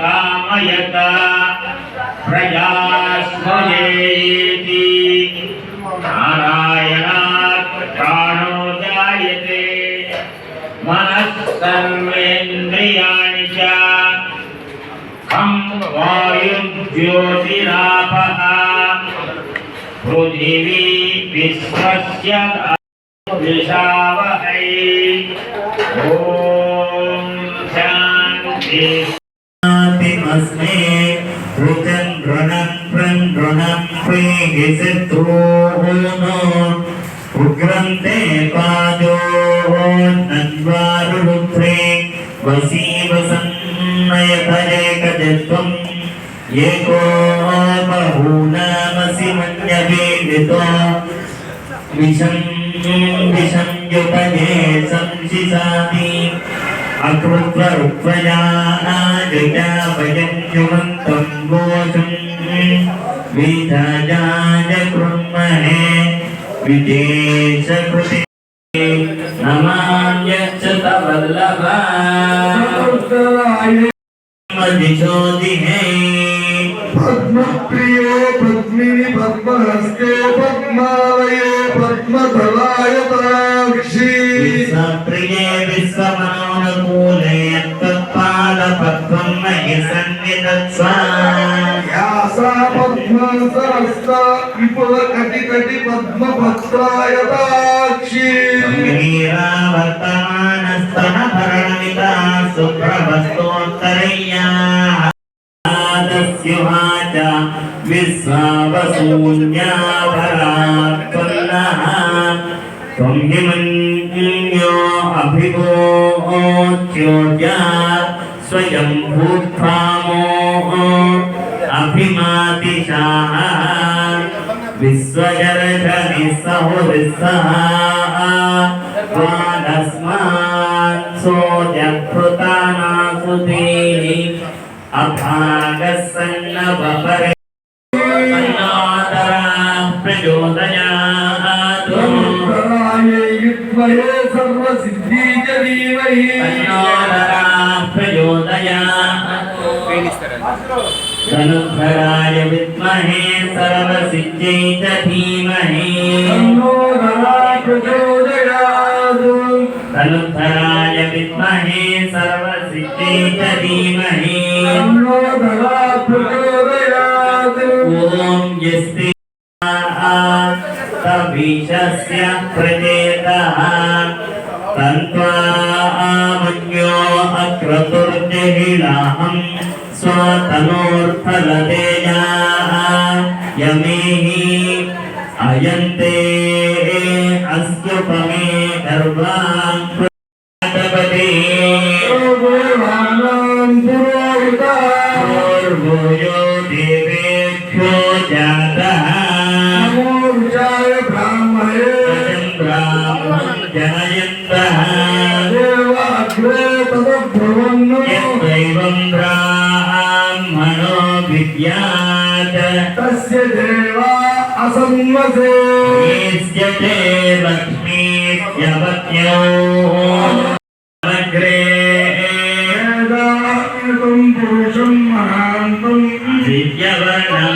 కామయత ప్రజాస్మయేతి నారాయణాత్ ప్రాణో జాయతే మనస్సర్వేంద్రియాణి చ ఖం వాయుర్జ్యోతిరాపః పృథివీ విశ్వస్య विषावहै। ॐ शान्ति। शान्तिमस्मे। ऋतं ऋणं प्रं ऋणं प्रेहि शत्रोः नो उग्रं ते पादोः नन्वारुरुद्रे। वसीवसन्नयतरेकजत्वम् एको बहूनामसि मन्यवे नृतो विषम् युपये संशिसामि अकृत्वरुत्वयानाजया वयं युवन्तं गोषं विधाजाय कृण्महे विदेशकृते नमाम्यच्च तवल्लभा मदिशोदिहे विपुलकटिकटि पद्मपत्रायताक्षी गम्भीरावर्तमानस्तनभरणमिता सुप्रभस्तोत्तरय्या आदस्युहाच विश्वावशून्याभरात्पन्नः त्वं हि मन्यो अभिगोच्योद्या स्वयं भूत्वामो अभिमातिशाः विश्वजरधनि सहुरिसः त्वादस्मात् सोऽजकृतानासुधीः अभागः सन्नवपरे प्रचोदयात् तराये युद्वये सर्वसिद्धीच धीमहि धनुधराय विद्महे सर्वसिद्ध्यै च धीमहि तन्नो धरा प्रचोदयात् धनुधराय विद्महे सर्वसिद्ध्यै च धीमहि तन्नो धरा प्रचोदयात् ॐ यस्ति तविशस्य प्रचेतः तन्त्वा मन्यो अक्रतुर्जहिलाहं स्वतनोर्फलतेजाः यमेहि अयन्ते अस्युपमे गर्वान् प्रतपते विद्यात् तस्य देवा असंवसे येस्य ते लक्ष्मीत्यवत्यो अग्रे वेदायुतं पुरुषं महान्तं दिव्यवर्णं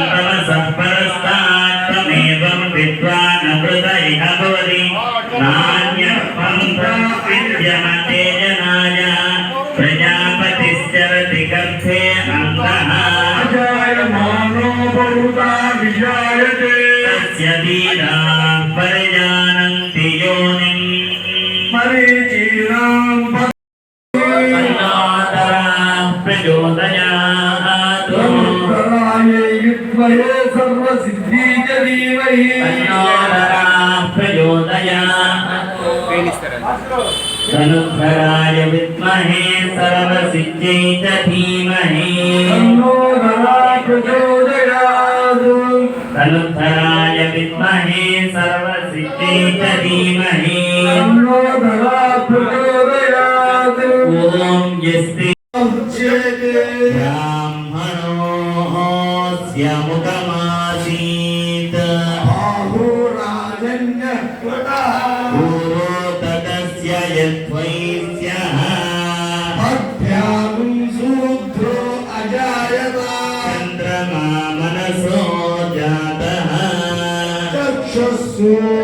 धनुधराय विद्महे सर्वसिद्ध्यै च धीमहि तन्नो धरा प्रचोदयात् धनुधराय विद्महे सर्वसिद्ध्यै च धीमहि तन्नो धरा प्रचोदयात् ॐ यस्ति उच्यते ब्राह्मणोऽस्य मुखमासीत् आहोराय राजन्यः कृतः पूर्वोतकस्य यद्वैस्यः अभ्यागुं शूद्रो अजायत चन्द्रमा मनसो जातः चक्षुः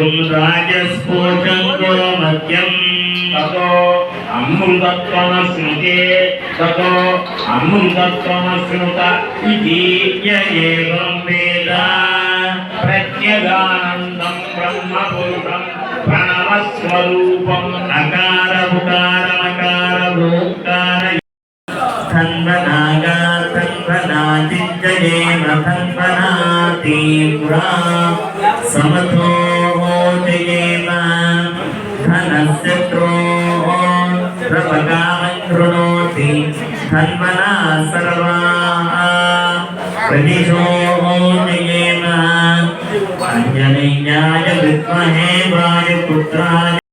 స్థిరం రాజస్ఫోటంగోమద్యం తతో అమృతత్వమశ్నుతే తతో అమృతత్వమశ్నుత ఇది ఏవం వేద. ప్రత్యగానందం బ్రహ్మపురుషం ప్రణవస్వరూపం అకార ఉకారమకార భోక్తార సంవనాగా సంవనాదిత్యదేవ సంవనాతీవ్రా సమతో चिञ्जयेम धन्वना तीव्रा समतो जयेम धनशत्रो प्रपगामन् कृणोति धन्वना सर्वाः प्रदिशो जयेम अञ्जनेयाय विद्महे वायुपुत्राय